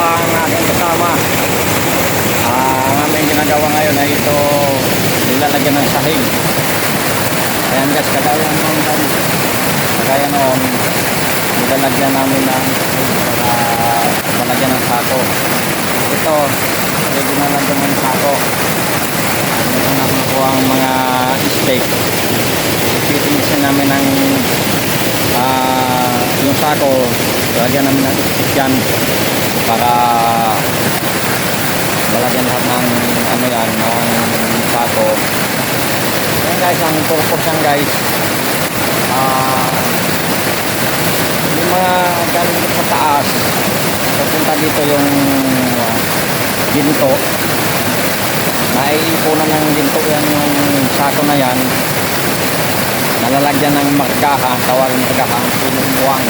pa ang aking kasama. Ah, ang aming ginagawa ngayon ay ito nilalagyan ng sahig. Ayan guys, kagaya noon. Kagaya noon, nilalagyan namin ng para malagyan ng sako. Ito, ready na lagyan ng sako. Ito na nakuha ang mga steak. Ipitinisin namin ng ah, yung sako. Lagyan namin ng steak yan para lalagyan lahat ng ano yan, ng sako. Yan guys, ang purpose yan guys. Ah, yung mga galing sa taas, papunta dito yung ah, ginto. Naiipunan ng ginto yan yung sako na yan. Nalalagyan ng markahan, tawagin markahan, pinubuwang.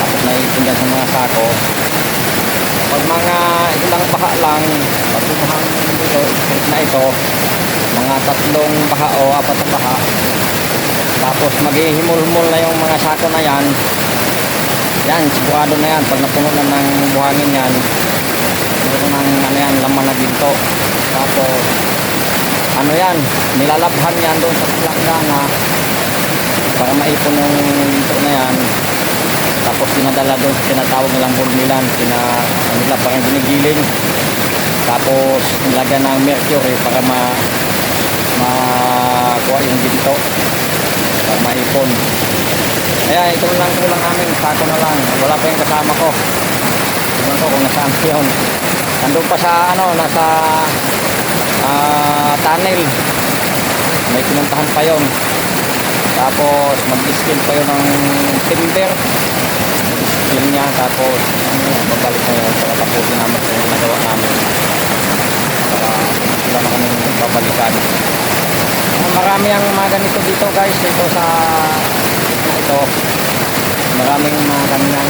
Tapos naiipon sa mga sako. Pag mga ilang baha lang, pag bumahang dito, na ito, mga tatlong baha o apat na baha, tapos maghihimul-himul na yung mga sako na yan, yan, sigurado na yan, pag napuno na ng buhangin yan, meron ng ano yan, laman na ginto. Tapos, ano yan, nilalabhan yan doon sa planggana para maipon yung ginto na yan. Pinadala doon sa tinatawag nilang burnilan, pina, ano nila parang ginigiling. Tapos nilagyan ng mercury para ma makuha yung ginto para maipon. Kaya ito lang kulang namin, sako na lang. Wala pa yung kasama ko. Tingnan ko kung nasaan yun. Nandun pa sa ano, nasa ah, tunnel. May pinuntahan pa yon. Tapos mag-skill pa yun ng timber. Skill niya tapos ano, babalik na yun para tapusin namin yung nagawa namin. Para wala na kami babalikan. Marami ang mga ganito dito guys. Ito sa na ito. Maraming mga ganyan.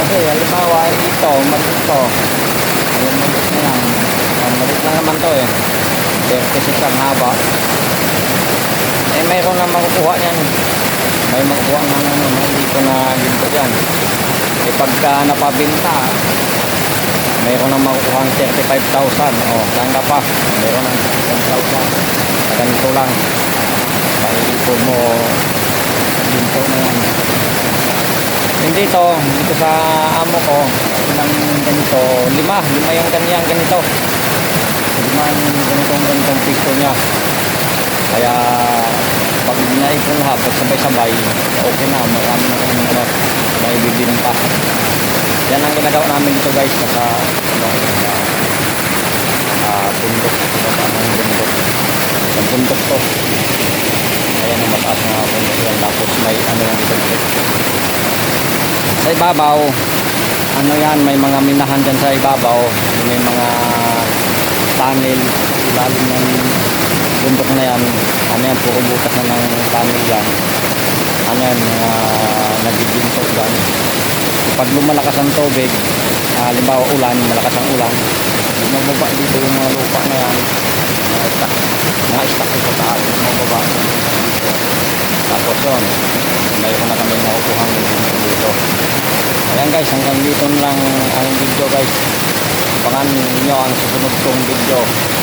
Kasi halimbawa ito, maliit ito. Ayun, maliit na yan. Maliit lang naman to eh. 36 ang haba. Eh, mayroon na makukuha yan. May makukuha ng ano, dito na ginto yan. Eh, pagka napabinta, mayroon na makukuha ng 35,000. O, ka pa? Mayroon ng 35,000. Sa ganito lang. Mailipon mo ginto na yan. Hindi to, dito sa amo ko, ng ganito, lima, lima yung kanyang ganito. Lima yung ganitong ganitong pisto niya. Kaya pag naipon lahat, pag sabay-sabay, okay na, marami na kami ano, maibibin pa. Yan ang ginagawa namin dito guys, nasa ano, sa uh, bundok, nasa anong bundok. Sa bundok to. Ayan ang mataas na bundok yan, tapos may ano yung dito. Sa ibabaw, ano yan, may mga minahan dyan sa ibabaw, may mga tunnel, ilalim ng bundok na yan, ano yan, puro butas na ng tunnel yan. Ano yan, mga nagiginto dyan. Pag lumalakas ang tubig, ah, halimbawa ulan, malakas ang ulan, mababa dito yung mga lupa na yan, mga stock, mga stock sa taas, mababa. Tapos yun, mayroon na kami nakukuha dito. Ayan guys, hanggang dito lang ang video guys. Abangan ninyo ang susunod kong video.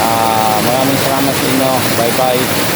Ah, maraming salamat sa inyo. Bye bye.